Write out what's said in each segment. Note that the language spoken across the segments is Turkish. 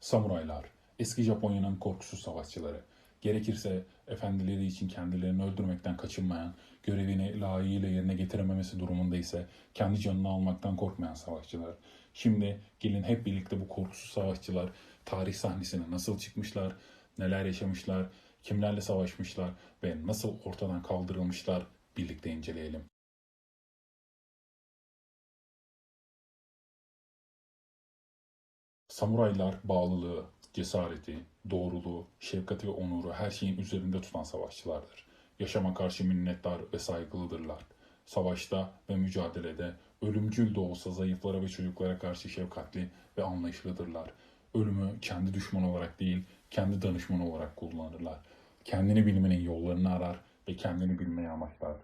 Samuraylar, eski Japonya'nın korkusuz savaşçıları. Gerekirse efendileri için kendilerini öldürmekten kaçınmayan, görevini layığıyla yerine getirememesi durumunda ise kendi canını almaktan korkmayan savaşçılar. Şimdi gelin hep birlikte bu korkusuz savaşçılar tarih sahnesine nasıl çıkmışlar, neler yaşamışlar, kimlerle savaşmışlar ve nasıl ortadan kaldırılmışlar birlikte inceleyelim. Samuraylar bağlılığı, cesareti, doğruluğu, şefkati ve onuru her şeyin üzerinde tutan savaşçılardır. Yaşama karşı minnettar ve saygılıdırlar. Savaşta ve mücadelede ölümcül de olsa zayıflara ve çocuklara karşı şefkatli ve anlayışlıdırlar. Ölümü kendi düşman olarak değil, kendi danışman olarak kullanırlar. Kendini bilmenin yollarını arar ve kendini bilmeyi amaçlar.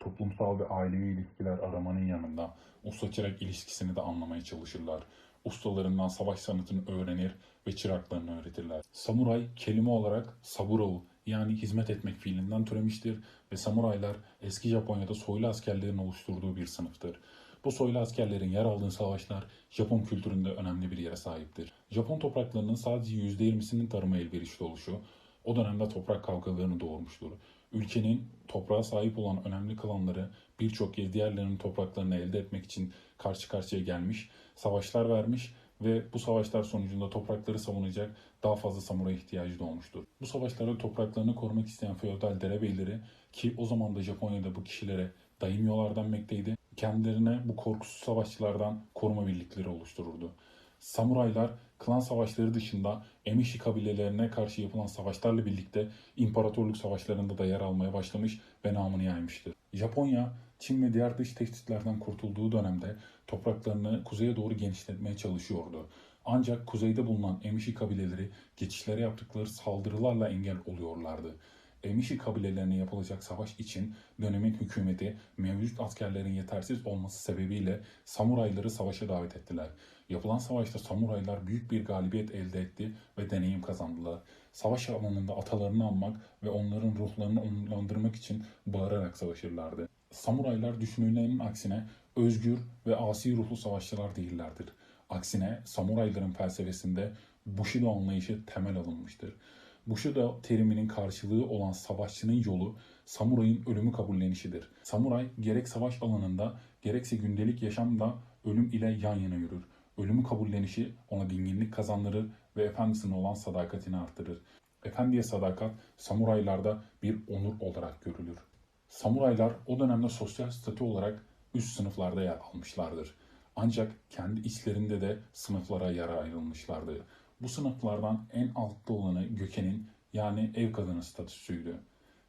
Toplumsal ve ailevi ilişkiler aramanın yanında usta çırak ilişkisini de anlamaya çalışırlar ustalarından savaş sanatını öğrenir ve çıraklarını öğretirler. Samuray kelime olarak saburao yani hizmet etmek fiilinden türemiştir ve samuraylar eski Japonya'da soylu askerlerin oluşturduğu bir sınıftır. Bu soylu askerlerin yer aldığı savaşlar Japon kültüründe önemli bir yere sahiptir. Japon topraklarının sadece %20'sinin tarıma elverişli oluşu o dönemde toprak kavgalarını doğurmuştur. Ülkenin toprağa sahip olan önemli klanları birçok kez diğerlerinin topraklarını elde etmek için karşı karşıya gelmiş, savaşlar vermiş ve bu savaşlar sonucunda toprakları savunacak daha fazla samuray ihtiyacı doğmuştur. Bu savaşlarda topraklarını korumak isteyen feodal derebeyleri ki o zaman da Japonya'da bu kişilere daimyolar denmekteydi. Kendilerine bu korkusuz savaşçılardan koruma birlikleri oluştururdu. Samuraylar klan savaşları dışında Emishi kabilelerine karşı yapılan savaşlarla birlikte imparatorluk savaşlarında da yer almaya başlamış ve namını yaymıştır. Japonya, Çin ve diğer dış tehditlerden kurtulduğu dönemde topraklarını kuzeye doğru genişletmeye çalışıyordu. Ancak kuzeyde bulunan Emishi kabileleri geçişlere yaptıkları saldırılarla engel oluyorlardı. Emishi kabilelerine yapılacak savaş için dönemin hükümeti mevcut askerlerin yetersiz olması sebebiyle samurayları savaşa davet ettiler. Yapılan savaşta samuraylar büyük bir galibiyet elde etti ve deneyim kazandılar. Savaş alanında atalarını anmak ve onların ruhlarını onurlandırmak için bağırarak savaşırlardı. Samuraylar düşünülenin aksine özgür ve asi ruhlu savaşçılar değillerdir. Aksine samurayların felsefesinde Bushido anlayışı temel alınmıştır. Bushido teriminin karşılığı olan savaşçının yolu samurayın ölümü kabullenişidir. Samuray gerek savaş alanında gerekse gündelik yaşamda ölüm ile yan yana yürür. Ölümü kabullenişi ona dinginlik kazandırır ve efendisine olan sadakatini artırır. Efendiye sadakat samuraylarda bir onur olarak görülür. Samuraylar o dönemde sosyal statü olarak üst sınıflarda yer almışlardır. Ancak kendi içlerinde de sınıflara yer ayrılmışlardı. Bu sınıflardan en altta olanı Göke'nin yani ev kadını statüsüydü.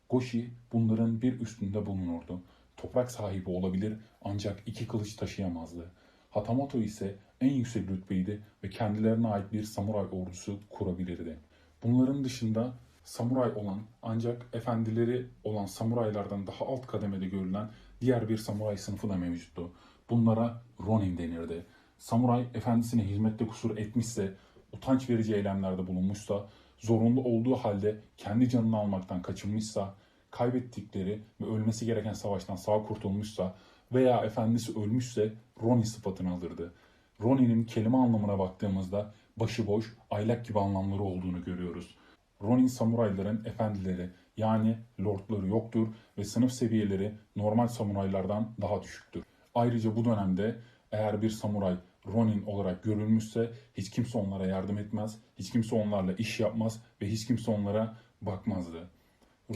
Goshi bunların bir üstünde bulunurdu. Toprak sahibi olabilir ancak iki kılıç taşıyamazdı. Hatamoto ise en yüksek rütbeydi ve kendilerine ait bir samuray ordusu kurabilirdi. Bunların dışında samuray olan ancak efendileri olan samuraylardan daha alt kademede görülen diğer bir samuray sınıfı da mevcuttu. Bunlara Ronin denirdi. Samuray efendisine hizmette kusur etmişse, utanç verici eylemlerde bulunmuşsa, zorunlu olduğu halde kendi canını almaktan kaçınmışsa, kaybettikleri ve ölmesi gereken savaştan sağ kurtulmuşsa veya efendisi ölmüşse Ronin sıfatını alırdı. Ronin'in kelime anlamına baktığımızda başıboş, aylak gibi anlamları olduğunu görüyoruz. Ronin samurayların efendileri yani lordları yoktur ve sınıf seviyeleri normal samuraylardan daha düşüktür. Ayrıca bu dönemde eğer bir samuray Ronin olarak görülmüşse hiç kimse onlara yardım etmez, hiç kimse onlarla iş yapmaz ve hiç kimse onlara bakmazdı.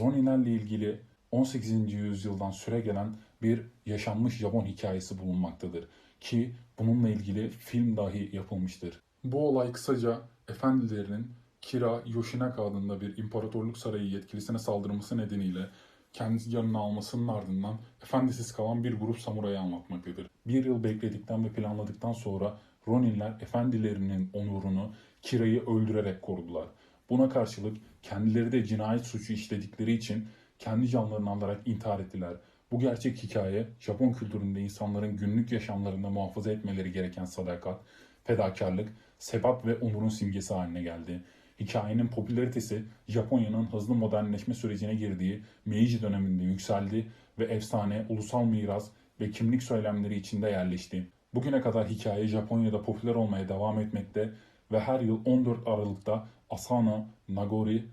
Roninlerle ilgili 18. yüzyıldan süre gelen bir yaşanmış Japon hikayesi bulunmaktadır ki bununla ilgili film dahi yapılmıştır. Bu olay kısaca efendilerinin Kira Yoshinaka adında bir imparatorluk sarayı yetkilisine saldırması nedeniyle kendi canını almasının ardından efendisiz kalan bir grup samurayı anlatmaktadır. Bir yıl bekledikten ve planladıktan sonra Roninler efendilerinin onurunu Kira'yı öldürerek korudular. Buna karşılık kendileri de cinayet suçu işledikleri için kendi canlarını alarak intihar ettiler. Bu gerçek hikaye Japon kültüründe insanların günlük yaşamlarında muhafaza etmeleri gereken sadakat, fedakarlık, sebat ve onurun simgesi haline geldi. Hikayenin popülaritesi Japonya'nın hızlı modernleşme sürecine girdiği Meiji döneminde yükseldi ve efsane, ulusal miras ve kimlik söylemleri içinde yerleşti. Bugüne kadar hikaye Japonya'da popüler olmaya devam etmekte ve her yıl 14 Aralık'ta Asano, Nagori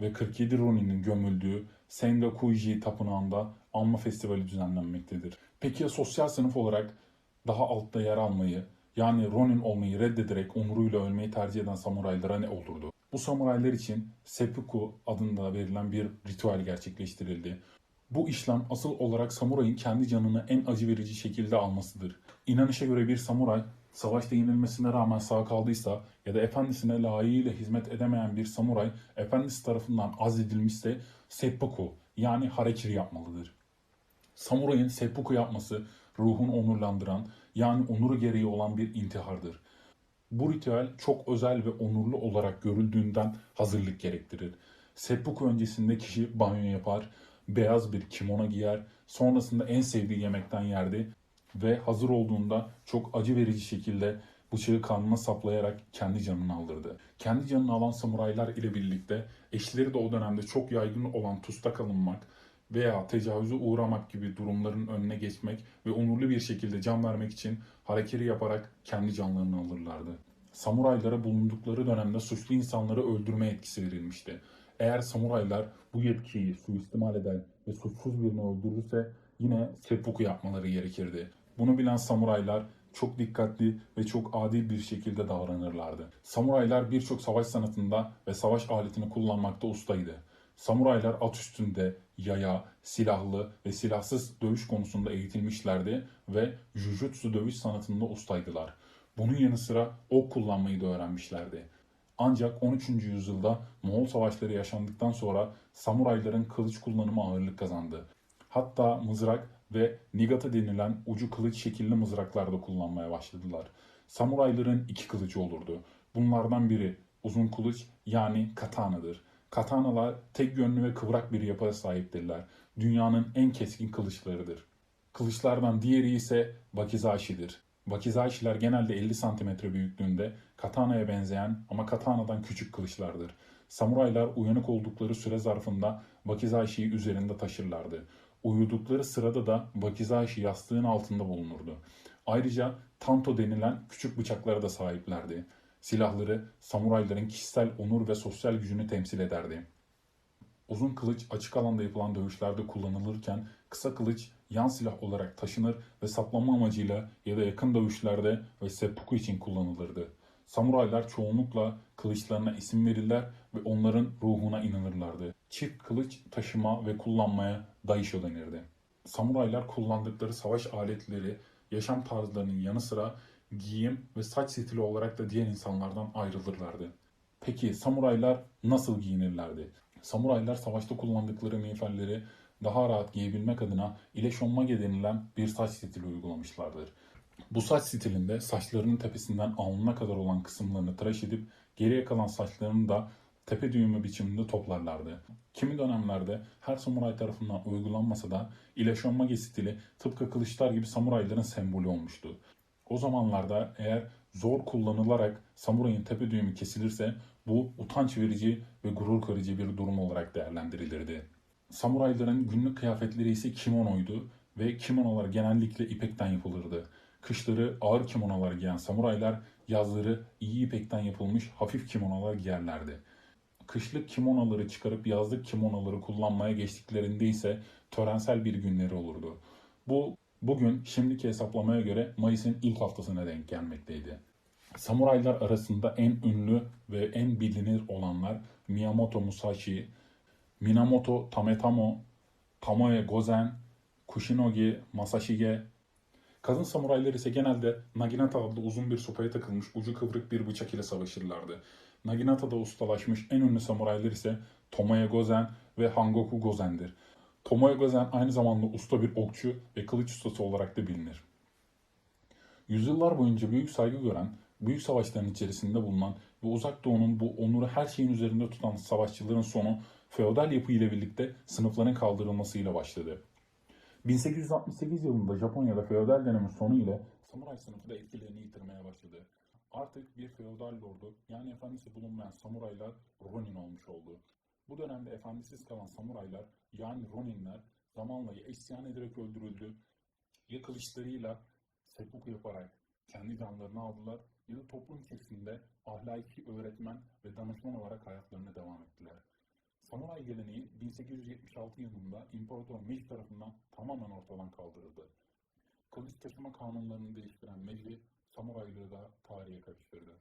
ve 47 Ronin'in gömüldüğü Sengakuji Tapınağı'nda anma festivali düzenlenmektedir. Peki ya sosyal sınıf olarak daha altta yer almayı, yani Ronin olmayı reddederek onuruyla ölmeyi tercih eden samuraylara ne olurdu? Bu samuraylar için seppuku adında verilen bir ritüel gerçekleştirildi. Bu işlem asıl olarak samurayın kendi canını en acı verici şekilde almasıdır. İnanışa göre bir samuray savaşta yenilmesine rağmen sağ kaldıysa ya da efendisine layığıyla hizmet edemeyen bir samuray efendisi tarafından azledilmişse seppuku yani harekiri yapmalıdır. Samurayın seppuku yapması ruhunu onurlandıran yani onuru gereği olan bir intihardır. Bu ritüel çok özel ve onurlu olarak görüldüğünden hazırlık gerektirir. Seppuku öncesinde kişi banyo yapar, beyaz bir kimono giyer, sonrasında en sevdiği yemekten yerdi ve hazır olduğunda çok acı verici şekilde bıçağı karnına saplayarak kendi canını aldırdı. Kendi canını alan samuraylar ile birlikte eşleri de o dönemde çok yaygın olan tusta alınmak veya tecavüze uğramak gibi durumların önüne geçmek ve onurlu bir şekilde can vermek için hareketi yaparak kendi canlarını alırlardı. Samuraylara bulundukları dönemde suçlu insanları öldürme yetkisi verilmişti. Eğer samuraylar bu yetkiyi suistimal eder ve suçsuz birini öldürürse yine seppuku yapmaları gerekirdi. Bunu bilen samuraylar çok dikkatli ve çok adil bir şekilde davranırlardı. Samuraylar birçok savaş sanatında ve savaş aletini kullanmakta ustaydı. Samuraylar at üstünde, yaya, silahlı ve silahsız dövüş konusunda eğitilmişlerdi ve jujutsu dövüş sanatında ustaydılar. Bunun yanı sıra ok kullanmayı da öğrenmişlerdi. Ancak 13. yüzyılda Moğol savaşları yaşandıktan sonra samurayların kılıç kullanımı ağırlık kazandı. Hatta mızrak ve nigata denilen ucu kılıç şekilli mızraklar da kullanmaya başladılar. Samurayların iki kılıcı olurdu. Bunlardan biri uzun kılıç yani katana'dır. Katanalar tek yönlü ve kıvrak bir yapıya sahiptirler. Dünyanın en keskin kılıçlarıdır. Kılıçlardan diğeri ise wakizashi'dir. Wakizashi'ler genelde 50 cm büyüklüğünde katana'ya benzeyen ama katana'dan küçük kılıçlardır. Samuraylar uyanık oldukları süre zarfında wakizashi'yi üzerinde taşırlardı. Uyudukları sırada da wakizashi yastığın altında bulunurdu. Ayrıca tanto denilen küçük bıçaklara da sahiplerdi. Silahları samurayların kişisel onur ve sosyal gücünü temsil ederdi. Uzun kılıç açık alanda yapılan dövüşlerde kullanılırken kısa kılıç yan silah olarak taşınır ve saplama amacıyla ya da yakın dövüşlerde ve seppuku için kullanılırdı. Samuraylar çoğunlukla kılıçlarına isim verirler ve onların ruhuna inanırlardı. Çift kılıç taşıma ve kullanmaya daisho denirdi. Samuraylar kullandıkları savaş aletleri, yaşam tarzlarının yanı sıra giyim ve saç stili olarak da diğer insanlardan ayrılırlardı. Peki samuraylar nasıl giyinirlerdi? Samuraylar savaşta kullandıkları miğferleri daha rahat giyebilmek adına ileşonmage denilen bir saç stili uygulamışlardır. Bu saç stilinde saçlarının tepesinden alnına kadar olan kısımlarını tıraş edip geriye kalan saçlarını da tepe düğümü biçiminde toplarlardı. Kimi dönemlerde her samuray tarafından uygulanmasa da ileşonmage stili tıpkı kılıçlar gibi samurayların sembolü olmuştu. O zamanlarda eğer zor kullanılarak samurayın tepe düğümü kesilirse bu utanç verici ve gurur kırıcı bir durum olarak değerlendirilirdi. Samurayların günlük kıyafetleri ise kimonoydu ve kimonolar genellikle ipekten yapılırdı. Kışları ağır kimonolar giyen samuraylar yazları iyi ipekten yapılmış hafif kimonolar giyerlerdi. Kışlık kimonoları çıkarıp yazlık kimonoları kullanmaya geçtiklerinde ise törensel bir günleri olurdu. Bu bugün şimdiki hesaplamaya göre Mayıs'ın ilk haftasına denk gelmekteydi. Samuraylar arasında en ünlü ve en bilinir olanlar Miyamoto Musashi, Minamoto Tametamo, Tomoe Gozen, Kushinogi Masashige. Kadın samuraylar ise genelde Naginata adlı uzun bir sopaya takılmış ucu kıvrık bir bıçak ile savaşırlardı. Naginata'da ustalaşmış en ünlü samuraylar ise Tomoe Gozen ve Hangoku Gozen'dir. Tomoe Gozen aynı zamanda usta bir okçu ve kılıç ustası olarak da bilinir. Yüzyıllar boyunca büyük saygı gören, büyük savaşların içerisinde bulunan ve uzak doğunun bu onuru her şeyin üzerinde tutan savaşçıların sonu feodal yapı ile birlikte sınıfların kaldırılmasıyla başladı. 1868 yılında Japonya'da feodal dönemin sonu ile samuray sınıfı da etkilerini yitirmeye başladı. Artık bir feodal lordu yani efendisi bulunmayan samuraylar ronin olmuş oldu. Bu dönemde efendisiz kalan samuraylar yani roninler zamanla ya isyan ederek öldürüldü ya kılıçlarıyla seppuku yaparak kendi canlarını aldılar ya da toplum içerisinde ahlaki öğretmen ve danışman olarak hayatlarına devam ettiler. Samuray geleneği 1876 yılında İmparator Meiji tarafından tamamen ortadan kaldırıldı. Kılıç taşıma kanunlarını değiştiren Meiji, samurayları da tarihe karıştırdı.